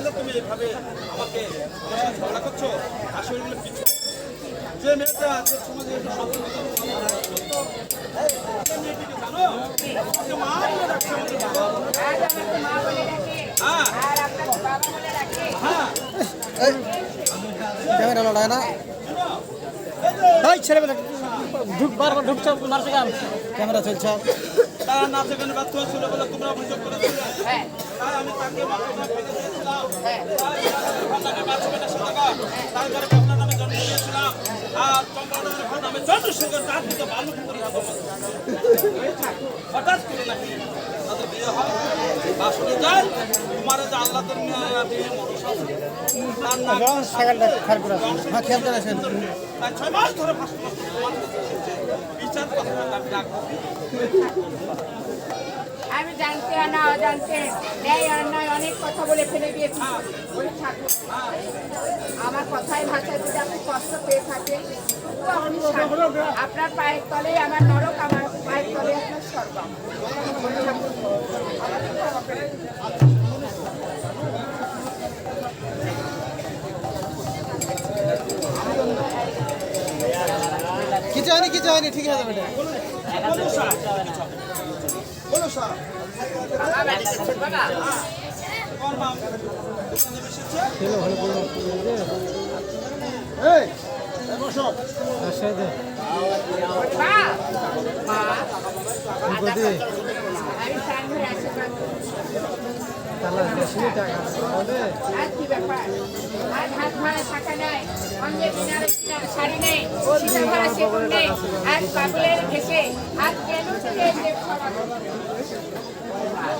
কিনা তুমি এইভাবে আমাকে আমার সাথে ঝগড়া করছ? আসলে কিছু যে মেয়েটা সমাজে মেয়েটিকে জানো? মা বলে হ্যাঁ হ্যাঁ ক্যামেরা লড়ায় না এই ছেলেবেলা ঢুক বারবার ঢুকছে মারছে গান ক্যামেরা চলছে। তারা নাচে গানে ব্যর্থ হয়েছিল বলে তোমরা অভিযোগ করেছিলে হ্যাঁ। আমি তাকে তারপরে কমলা নামে জন্ম দিয়েছিলাম আর কমলা নামে চন্দ্রশেখর তার দিকে বালু করে হঠাৎ করে নাকি তাদের বিয়ে হয় আসলে যায় তোমার যে আল্লাহ ছয় মাস ধরে বিচার কথা আমি জানতে আর না অজান্তে ন্যায় অন্যায় অনেক কথা বলে ফেলে দিয়েছি আমার কথায় ভাষায় যদি আপনি কষ্ট পেয়ে থাকেন। আপনার পায়ের তলে আমার নরক, আমার পায়ের তলে কিছু হয়নি কিছু হয়নি, ঠিক আছে বেটা তাহলে বেশি টাকা বলে আর কি ব্যাপার আর হাত ভাড়া থাকা নাই অঙ্গে কিনারে শাড়ি নেই সীতা ভাড়া সেগুন নেই আর পাগলের ঘেসে হাত কেন থেকে যে খাওয়া আজ আমার মনে হয় তারপরে আপনি আমার বিচার করবেন। হ্যাঁ আসছে এই,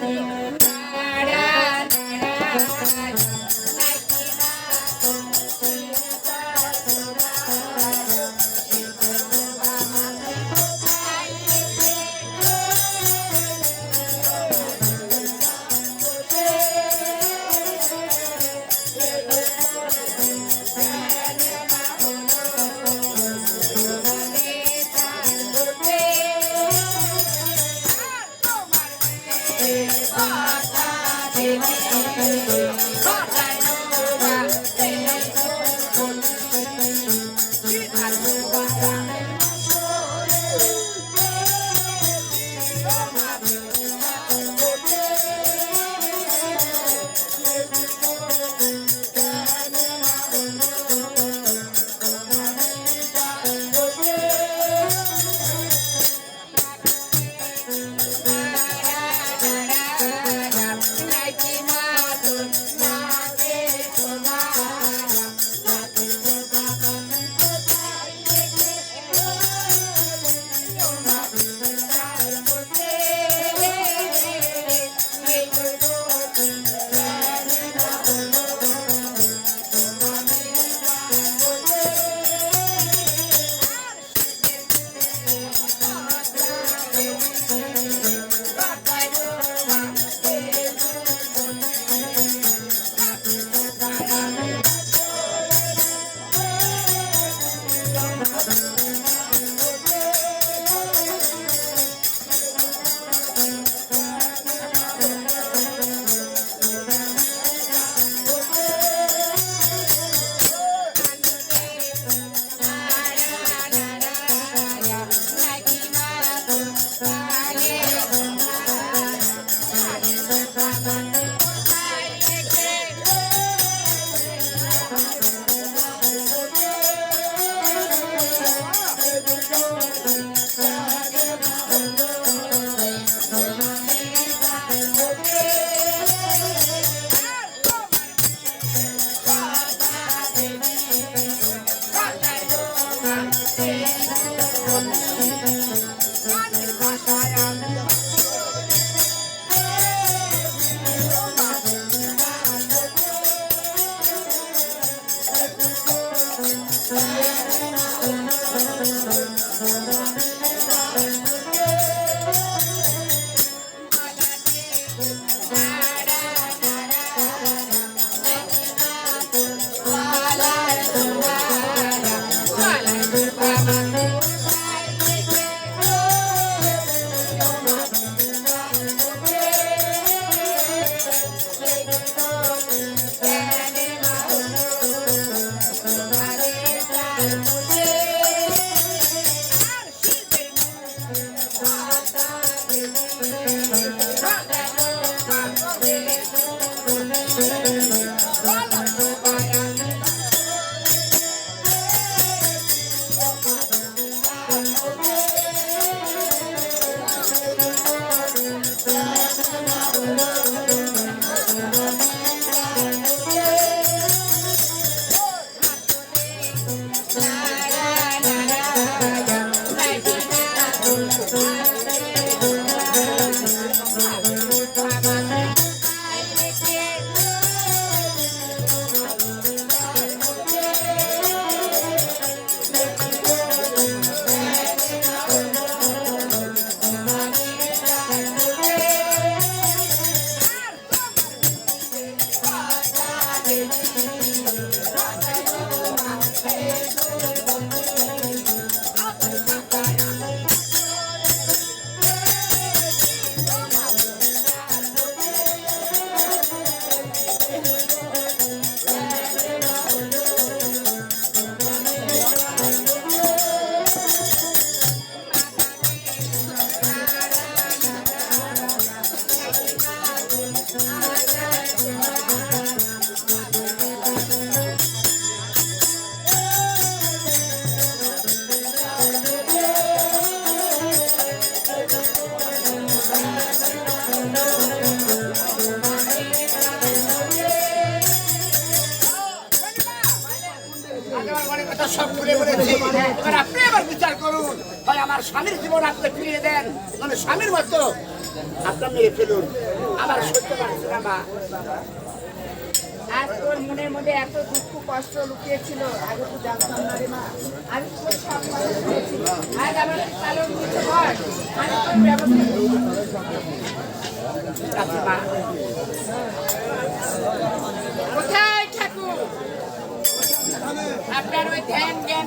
Thank you. স্বামীর জীবন আপনি ফিরিয়ে দেন মানে স্বামীর মতো আপনার মেরে ফেলুন। আমার সহ্য পারছে না। মা আর তোর মনের মধ্যে এত দুঃখ কষ্ট লুকিয়েছিল আগে তো জানতাম না রে মা। আমি তোর সব কথা শুনেছি। আজ আমার কালো কিছু হয়। আমি তোর ব্যবস্থা কোথায় ঠাকুর? আপনার ওই ধ্যান জ্ঞান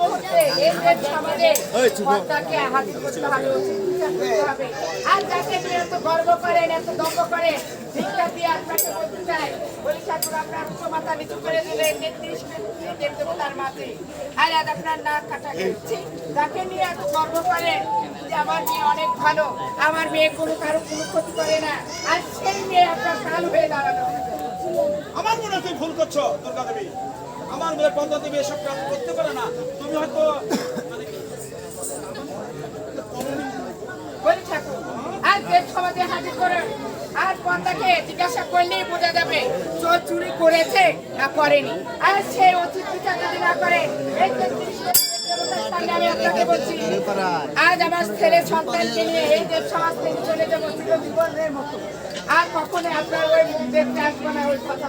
মুহূর্তে আর নিয়ে এত গর্ব করেন, এত ভিক্ষা দিয়ে আপনাকে আর আপনার নিয়ে এত গর্ব আমার মেয়ে অনেক ভালো, আমার মেয়ে কোনো কারও কোনো ক্ষতি করে না, আর সেই মেয়ে আপনার কাল হয়ে দাঁড়ানো আমার মনে হয় ভুল করছ দুর্গা দেবী আমার মেয়ে পদ্মা দেবী এসব কাজ করতে পারে না তুমি হয়তো আর জিজ্ঞাসা করলেই বোঝা যাবে চোর চুরি করেছে করেনি আর সে না আজ আমার এই চলে আর কখনো আপনার ওই দেখতে আসব না ওই কথা।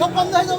সব বন্ধ হয়ে যাবে।